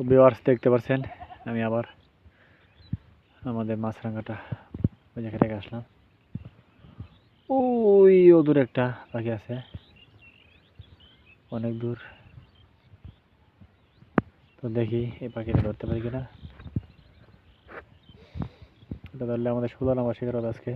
তো ভিউয়ার্স দেখতে পাচ্ছেন আমি আবার আমাদের মাছরাঙ্গাটা ওই জায়গা থেকে আসলাম। ওই ও দূর একটা পাখি আছে, অনেক দূর। তো দেখি এই পাখিটা ধরতে পারি কিনা। এটা ধরলে আমাদের ষোলো নম্বর শিকার হবে আজকে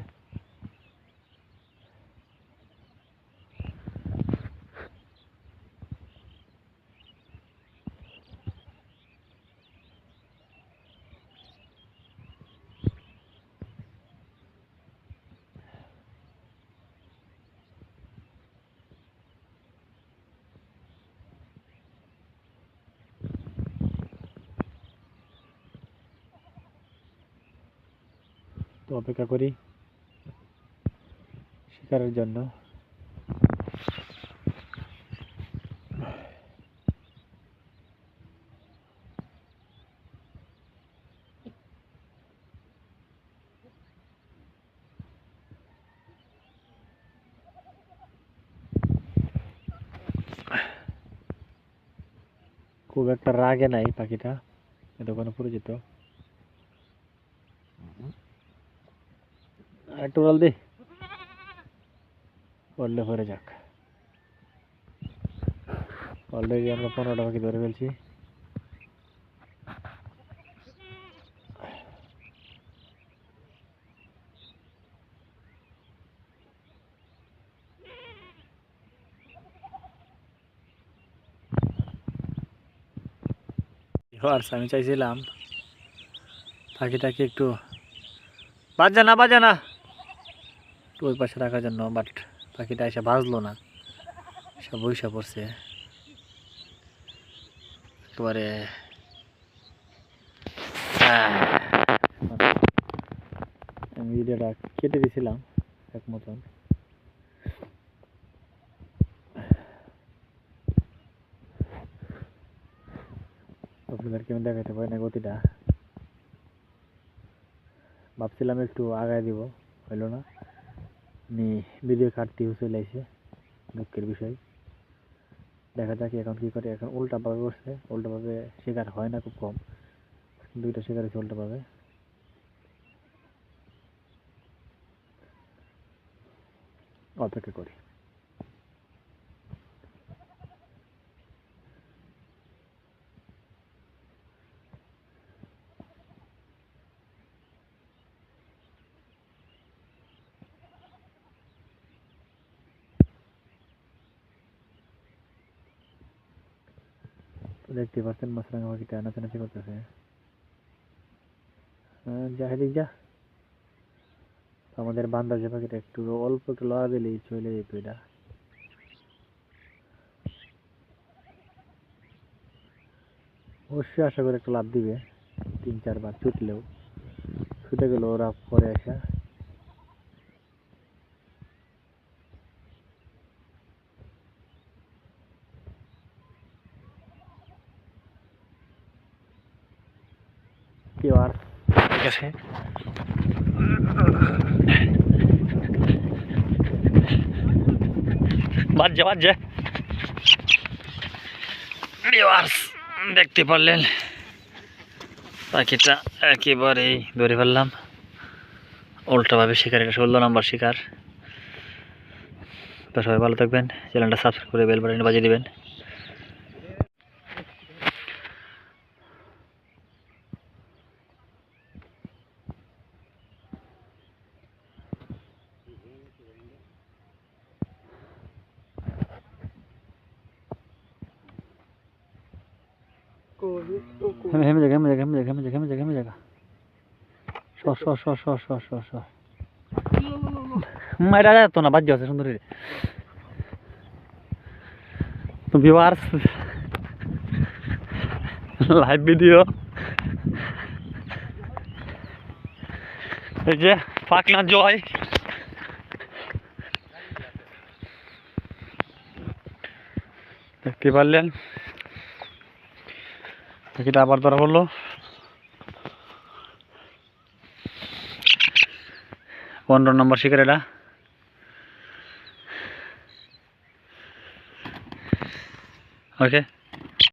তো অপেক্ষা করি শিকারের জন্য। খুব একটা রাগে নাই পাখিটা কোনো পরিচিত। একটু বল দি। পড়লে পরে যাক। অলরেডি আমরা পনেরোটা পাখি ধরে ফেলছি। ভিউয়ার্স, আমি চাইছিলাম পাখিটাকে একটু বাজা না বাজা না একটু ওই পাশে রাখার জন্য বাট পাখিটা এসে বাজলো না। সব বৈশা পড়ছে। একেবারে আমি ভিডিওটা কেটে দিয়েছিলাম এক মতন। আপনাদেরকে আমি দেখাতে পারি না গতিটা। ভাবছিলাম একটু আগায় দিব, হইল না। নি ভিডিও কাটতে চলে আসে দুঃখের বিষয়। দেখা যাক এখন কি করে, এখন উল্টা ভাবে করছে উল্টা ভাবে শিকার হয় না খুব কম। দুইটা শিকার হয়েছে উল্টা পাবে। অপেক্ষা করি। দেখতে পাচ্ছেন মাছরাঙা পাখিটা নাচানাচি করতেছে। হ্যাঁ, যা হেদিক যা। আমাদের বান্দা যে পাখিটা একটু অল্প একটু লড়া দিলেই চলে যেত এটা। অবশ্যই আশা করি একটু লাভ দিবে তিন চারবার ছুটলেও। ছুটে গেল ওরা পরে আসা। কেউ আর ঠিক আছে। দেখতে পারলেন। পাখিটা একেবারেই ধরে ফেললাম। উল্টাভাবে শিকার এটা ষোলো নম্বর শিকার। তো সবাই ভালো থাকবেন। চ্যানেলটা সাবস্ক্রাইব করে বেল বাটন বাজিয়ে দিবেন। হেমে জায়গা হেমে জায়গা হেমে জায়গা হেমে জায়গা হেমে তো না বাজ্য আছে সুন্দর। তো লাইভ ভিডিও এই যে পাকনা জয় দেখতে পারলেন পাখিটা আবার ধরা পড়ল। পনেরো নম্বর শিকার এটা ওকে